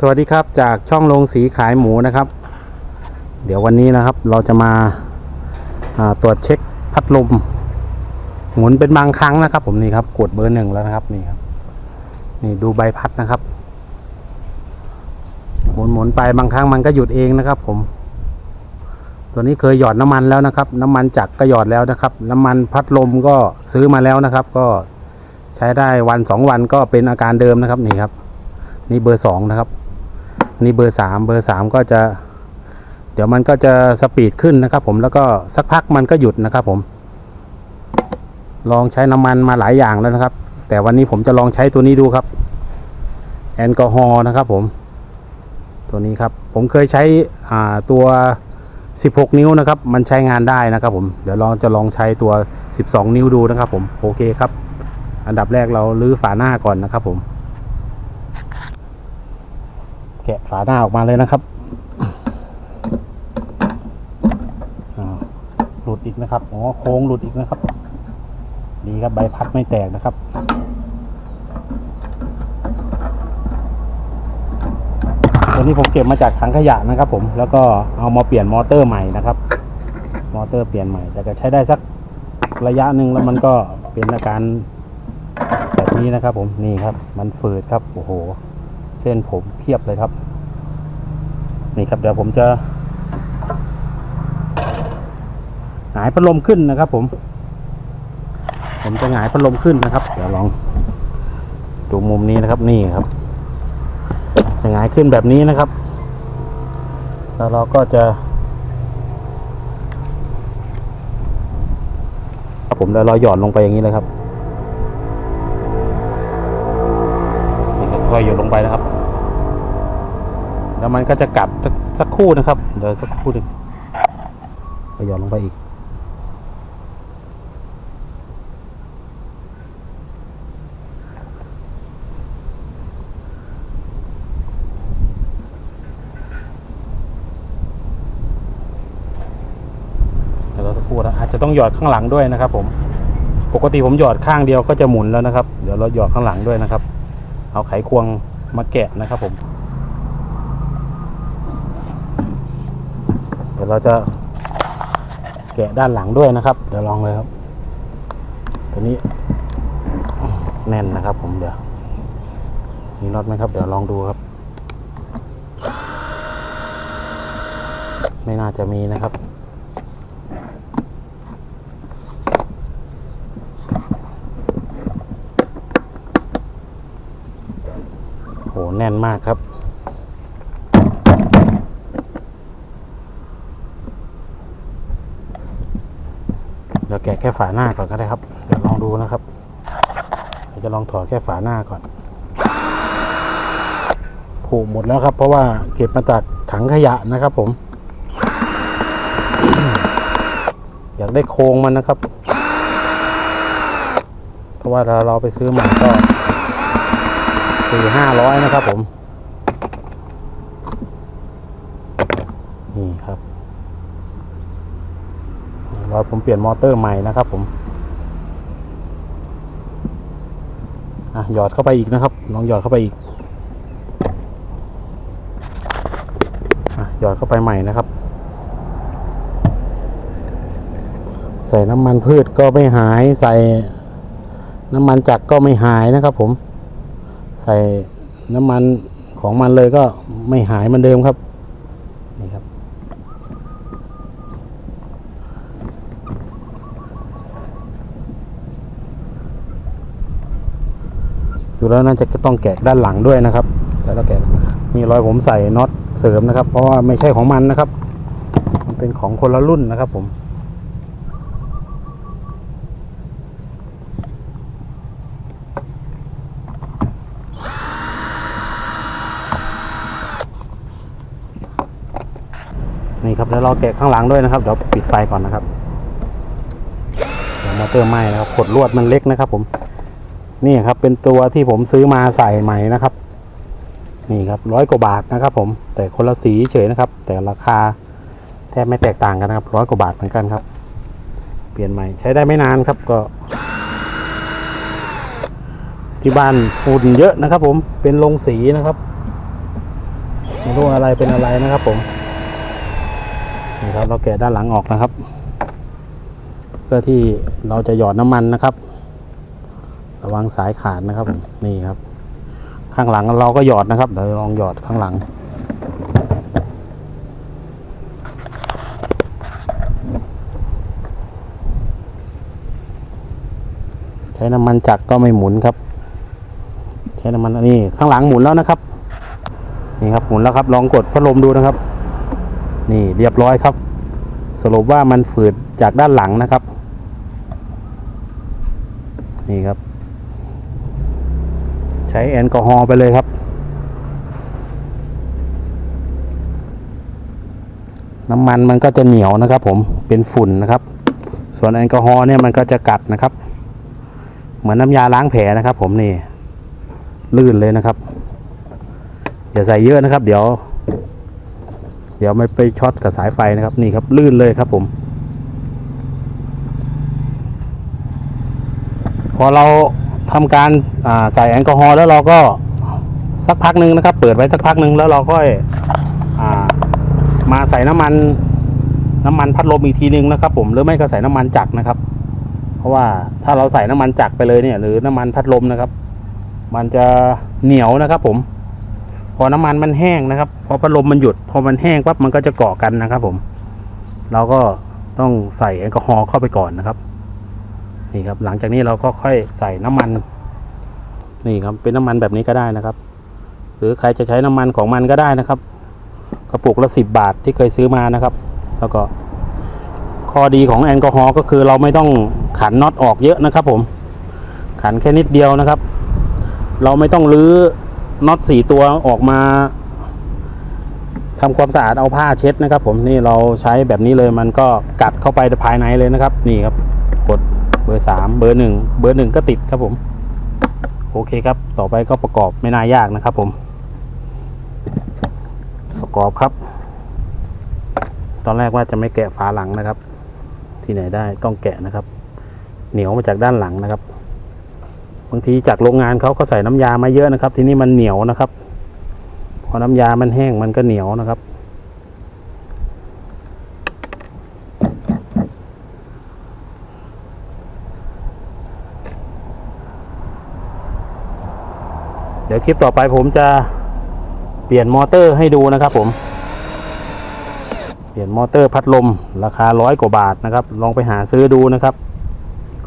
สวัสดีครับจากช่องลงสีขายหมูนะครับ เดี๋ยววันนี้นะครับเราจะมาาตรวจเช็คพัดลม หมุนเป็นบางครั้งนะครับ ผมนี่ครับกดเบอร์หนึ่งแล้วนะครับนี่ครับนี่ดูใบพัดนะครับ หมุนหมุนไปบางครั้งมันก็หยุดเองนะครับ ผม ตัวนี้เคยหยอดน้ำมันแล้วนะครับ น้ำมันจักรก็หยอดแล้วนะครับ น้ำมันพัดลมก็ซื้อมาแล้วนะครับ ก็ใช้ได้วันสองวันก็เป็นอาการเดิมนะครับนี่ครับนี่เบอร์สองนะครับ นี่เบอร์สามเบอร์สามก็จะ เดี๋ยวมันก็จะสปีดขึ้นนะครับ ผมแล้วก็สักพักมันก็หยุดนะครับ ผม ลองใช้น้ำมันมาหลายอย่างแล้วนะครับ แต่วันนี้ผมจะลองใช้ตัวนี้ดูครับ แอลกอฮอล์นะครับผมตัวนี้ครับผมเคยใช้ตัว 16 นิ้วนะครับ มันใช้งานได้นะครับ ผมเดี๋ยวลองจะลองใช้ตัว 12 นิ้วดูนะครับ ผมโอเคครับ อันดับแรกเราลื้อฝาหน้าก่อนนะครับ ผม แกะฝาหน้าออกมาเลยนะครับหลุดอีกนะครับอ๋อโค้งหลุดอีกนะครับ ดีครับใบพัดไม่แตกนะครับตัวนี้ผมเก็บมาจากถังขยะนะครับ ผมแล้วก็เอามาเปลี่ยนมอเตอร์ใหม่นะครับ มอเตอร์เปลี่ยนใหม่ แต่ก็ใช้ได้สักระยะหนึ่งแล้วมันก็เป็นอาการแบบนี้นะครับ ผมนี่ครับ มันฝืดครับโอ้โห เส้นผมเพียบเลยครับ นี่ครับเดี๋ยวผมจะหงายพัดลมขึ้นนะครับ ผม ผมจะหงายพัดลมขึ้นนะครับ เดี๋ยวลองดูมุมนี้นะครับนี่ครับจะหงายขึ้นแบบนี้นะครับ แล้วเราก็จะผมแล้วเราหย่อนลงไปอย่างนี้เลยครับ อยหย่อนลงไปนะครับ แล้วมันก็จะกลับสักสักคู่นะครับ เดี๋ยวสักคู่หนึ่งไปหย่อนลงไปอีก เดี๋ยวเราสักคู่นะอาจจะต้องหยอดข้างหลังด้วยนะครับผม ปกติผมหยอดข้างเดียวก็จะหมุนแล้วนะครับ เดี๋ยวเราหยอดข้างหลังด้วยนะครับ เอาไขควงมาแกะนะครับผม เดี๋ยวเราจะแกะด้านหลังด้วยนะครับ เดี๋ยวลองเลยครับ ตัวนี้แน่นนะครับผมเดี๋ยว มีน็อตไหมครับ เดี๋ยวลองดูครับ ไม่น่าจะมีนะครับ แน่นมากครับ เดี๋ยวแกะแค่ฝาหน้าก่อนก็ได้ครับ เดี๋ยวลองดูนะครับเดี๋ยวจะลองถอดแค่ฝาหน้าก่อนผูกหมดแล้วครับ เพราะว่าเก็บมาจากถังขยะนะครับผม อยากได้โครงมันนะครับ เพราะว่าถ้าเราไปซื้อใหม่ก็ สี่ห้าร้อยนะครับผม นี่ครับรอยผมเปลี่ยนมอเตอร์ใหม่นะครับผมอะหยอดเข้าไปอีกนะครับ ลองหยอดเข้าไปอีกอะหยอดเข้าไปใหม่นะครับ ใส่น้ำมันพืชก็ไม่หาย ใส่น้ำมันจักรก็ไม่หายนะครับผม ใส่น้ำมันของมันเลยก็ไม่หายมือนเดิมครับนี่ครับ ดูแล้วน่าจะต้องแกะด้านหลังด้วยนะครับแล้วเราแกะมีรอยผมใส่น็อตเสริมนะครับ เพราะว่าไม่ใช่ของมันนะครับ มันเป็นของคนละรุ่นนะครับผม นี่ครับแล้วเราแกะข้างหลังด้วยนะครับเดี๋ยวปิดไฟก่อนนะครับเดี๋ยวมอเตอร์ไหม้นะครับขดลวดมันเล็กนะครับ ผม นี่ครับเป็นตัวที่ผมซื้อมาใส่ใหม่นะครับ นี่ครับร้อยกว่าบาทนะครับ ผม แต่คนละสีเฉยนะครับ แต่ราคาแทบไม่แตกต่างกันนะครับร้อยกว่าบาทเหมือนกันครับ เปลี่ยนใหม่ใช้ได้ไม่นานครับก็ที่บ้านฝุ่นเยอะนะครับผมเป็นโรงสีนะครับไม่รู้อะไรเป็นอะไรนะครับผม นี่ครับเราแกะด้านหลังออกนะครับ เพื่อที่เราจะหยอดน้ำมันนะครับ ระวังสายขาดนะครับ นี่ครับ ข้างหลังเราก็หยอดนะครับเดี๋ยวลองหยอดข้างหลังใช้น้ำมันจักรก็ไม่หมุนครับ ใช้น้ำมันนนี้ข้างหลังหมุนแล้วนะครับ นี่ครับหมุนแล้วครับ ลองกดพัดลมดูนะครับ นี่เรียบร้อยครับ สรุปว่ามันฝืดจากด้านหลังนะครับ นี่ครับ ใช้แอลกอฮอล์ไปเลยครับ น้ำมันมันก็จะเหนียวนะครับ ผมเป็นฝุ่นนะครับ ส่วนแอลกอฮอล์เนี่ยมันก็จะกัดนะครับ เหมือนน้ำยาล้างแผลนะครับ ผมนี่ลื่นเลยนะครับ อย่าใส่เยอะนะครับ เดี๋ยว เดี๋ยวไม่ไปช็อตกับสายไฟนะครับนี่ครับลื่นเลยครับผม พอเราทำการาใส่แอลกอฮอล์แล้วเราก็สักพักหนึ่งนะครับ เปิดไว้สักพักหนึ่งแล้วเราก็ามาใส่น้ำมันน้ำมันพัดลมอีกทีนึงนะครับ ผมหรือไม่ก็ใส่น้ำมันจักรนะครับ เพราะว่าถ้าเราใส่น้ำมันจักรไปเลยเนี่ย หรือน้ำมันพัดลมนะครับ มันจะเหนียวนะครับ ผม พอน้ำมันมันแห้งนะครับพอพัดลมมันหยุด พอมันแห้งปั๊บมันก็จะเกาะกันนะครับ ผม เราก็ต้องใส่แอลกอฮอล์เข้าไปก่อนนะครับ นี่ครับ หลังจากนี้เราก็ค่อยใส่น้ำมัน นี่ครับ เป็นน้ำมันแบบนี้ก็ได้นะครับ หรือใครจะใช้น้ำมันของมันก็ได้นะครับ กระปุกละสิบบาทที่เคยซื้อมานะครับ แล้วก็ข้อดีของแอลกอฮอล์ก็คือเราไม่ต้องขันน็อตออกเยอะนะครับ ผม ขันแค่นิดเดียวนะครับ เราไม่ต้องรื้อ น็อตสี่ตัวออกมาทำความสะอาดเอาผ้าเช็ดนะครับ ผมนี่เราใช้แบบนี้เลยมันก็กัดเข้าไปภายในเลยนะครับ นี่ครับ กดเบอร์สามเบอร์หนึ่งเบอร์หนึ่งก็ติดครับผม โอเคครับ ต่อไปก็ประกอบไม่น่ายากนะครับ ผม ประกอบครับ ตอนแรกว่าจะไม่แกะฝาหลังนะครับ ที่ไหนได้ต้องแกะนะครับ เหนียวมาจากด้านหลังนะครับ บางทีจากโรงงานเขาก็ใส่น้ำยามาเยอะนะครับ ทีนี้มันเหนียวนะครับ พอน้ำยามันแห้งมันก็เหนียวนะครับ เดี๋ยวคลิปต่อไปผมจะเปลี่ยนมอเตอร์ให้ดูนะครับผม เปลี่ยนมอเตอร์พัดลมราคาร้อยกว่าบาทนะครับ ลองไปหาซื้อดูนะครับ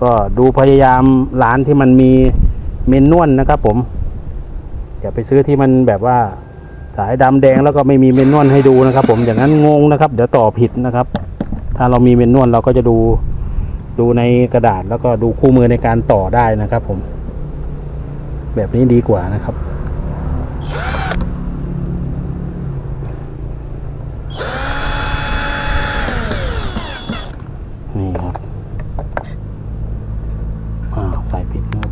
ก็ดูพยายามร้านที่มันมีเมนนวลนะครับผมอย่าไปซื้อที่มันแบบว่าสายดำแดงแล้วก็ไม่มีเมนนวลให้ดูนะครับ ผมอย่างนั้นงงนะครับเดี๋ยวต่อผิดนะครับ ถ้าเรามีเมนนวลเราก็จะดูดูในกระดาษแล้วก็ดูคู่มือในการต่อได้นะครับ ผม แบบนี้ดีกว่านะครับ นี่ครับอ่าวใส่ผิดนะครับ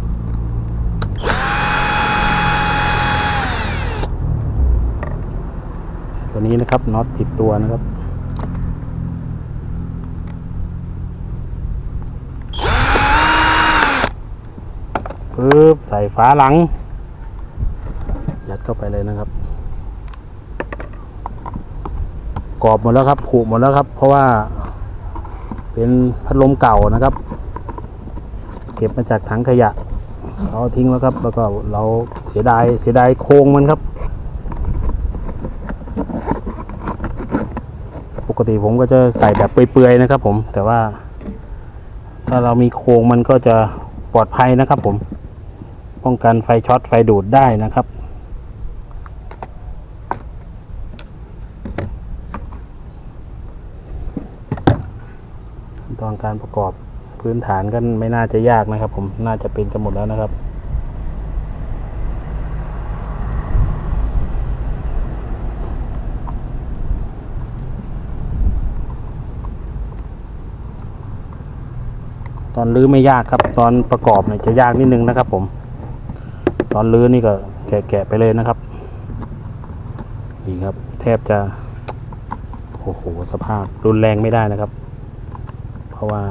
ตัว นะครับน็อตผิดตัวนะครับปึ๊บใส่ฝาหลัง ยัดเข้าไปเลยนะครับ กรอบหมดแล้วครับผูกหมดแล้วครับ เพราะว่า เป็นพัดลมเก่านะครับ เก็บมาจากถังขยะ เราทิ้งแล้วครับ แล้วก็เราเสียดายเสียดายโครงมันครับ กติผมก็จะใส่แบบเปื่อยๆนะครับ ผม แต่ว่า ถ้าเรามีโครงมันก็จะปลอดภัยนะครับ ผม ป้องกันไฟช็อตไฟดูดได้นะครับตอนการประกอบพื้นฐานก็ไม่น่าจะยากนะครับ ผมน่าจะเป็นกันหมดแล้วนะครับ ตอนรื้อไม่ยากครับ ตอนประกอบเนี่ยจะยากนิดนึงนะครับผม ตอนรื้อนี่ก็แกะๆไปเลยนะครับนี่ครับ แทบจะโอ้โหสภาพรุนแรงไม่ได้นะครับ เพราะว่า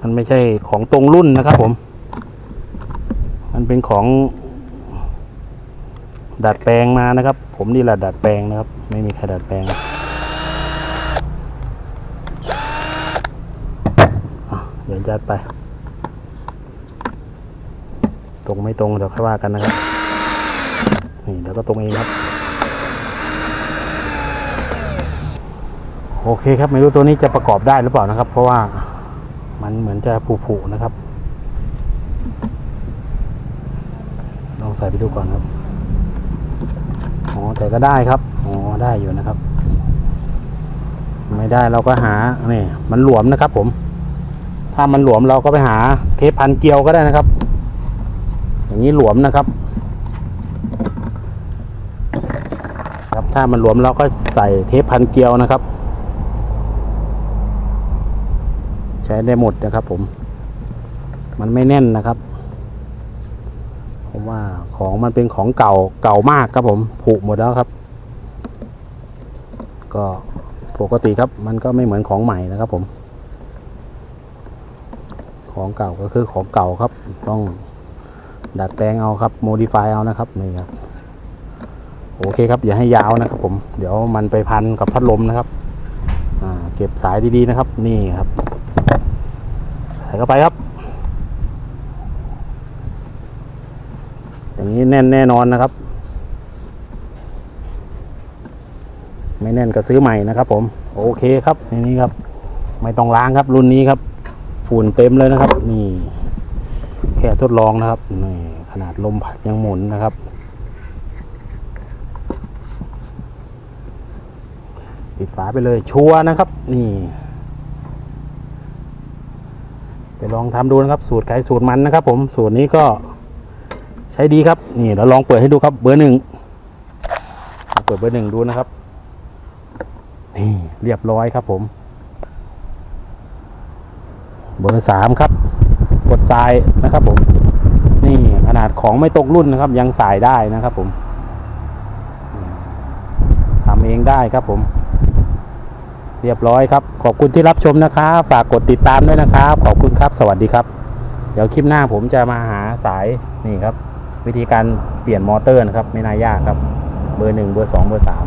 มันไม่ใช่ของตรงรุ่นนะครับผม มันเป็นของ ดัดแปลงมานะครับ ผมนี่แหละดัดแปลงนะครับ ไม่มีใครดัดแปลงอะเดี๋ยว จัดไป ตรงไม่ตรงเดี๋ยวค่อยว่ากันนะครับ นี่เดี๋ยวก็ตรงเองครับ โอเคครับ ไม่รู้ตัวนี้จะประกอบได้หรือเปล่านะครับ เพราะว่ามันเหมือนจะผุๆนะครับ ลองใส่ไปดูก่อนครับ อ๋อ แต่ก็ได้ครับ อ๋อ ได้อยู่นะครับ ไม่ได้เราก็หา นี่ มันหลวมนะครับผม ถ้ามันหลวมเราก็ไปหาเทปพันเกลียวก็ได้นะครับ อย่างนี้หลวมนะครับ ครับถ้ามันหลวมเราก็ใส่เทปพันเกลียวนะครับ ใช้ได้หมดนะครับ ผม มันไม่แน่นนะครับผมว่าของมันเป็นของเก่าเก่ามากครับผมผุหมดแล้วครับ ก็ปกติครับมันก็ไม่เหมือนของใหม่นะครับผม ของเก่าก็คือของเก่าครับ ต้องดัดแปลงเอาครับโมดิฟายเอานะครับนี่ครับโอเคครับ อย่าให้ยาวนะครับ ผม เดี๋ยวมันไปพันกับพัดลมนะครับเก็บสายดีๆนะครับ นี่ครับใส่เข้าไปครับ อย่างนี้แน่นแน่นอนนะครับ ไม่แน่นก็ซื้อใหม่นะครับ ผม โอเคครับนี่นี่ครับ ไม่ต้องล้างครับรุ่นนี้ครับ ฝุ่นเต็มเลยนะครับ นี่ แค่ทดลองนะครับนี่ขนาดลมพัดยังหมุนนะครับ ปิดฝาไปเลยชัวนะครับ นี่ไปลองทำดูนะครับ สูตรไก่สูตรมันนะครับ ผมสูตรนี้ก็ใช้ดีครับ นี่เราลองเปิดให้ดูครับ เบอร์หนึ่งเปิดเบอร์หนึ่งดูนะครับนี่เรียบร้อยครับผม เบอร์สามครับ กดทรายนะครับผม นี่ขนาดของไม่ตกรุ่นนะครับ ยังสายได้นะครับผมทำเองได้ครับผม เรียบร้อยครับ ขอบคุณที่รับชมนะครับ ฝากกดติดตามด้วยนะครับ ขอบคุณครับ สวัสดีครับ เดี๋ยวคลิปหน้าผมจะมาหาสายนี่ครับ วิธีการเปลี่ยนมอเตอร์นะครับ ไม่น่ายากครับ เบอร์หนึ่งเบอร์สองเบอร์สาม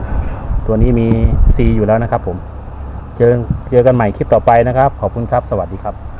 ตัวนี้มี C อยู่แล้วนะครับผม เจอเจอกันใหม่คลิปต่อไปนะครับ ขอบคุณครับ สวัสดีครับ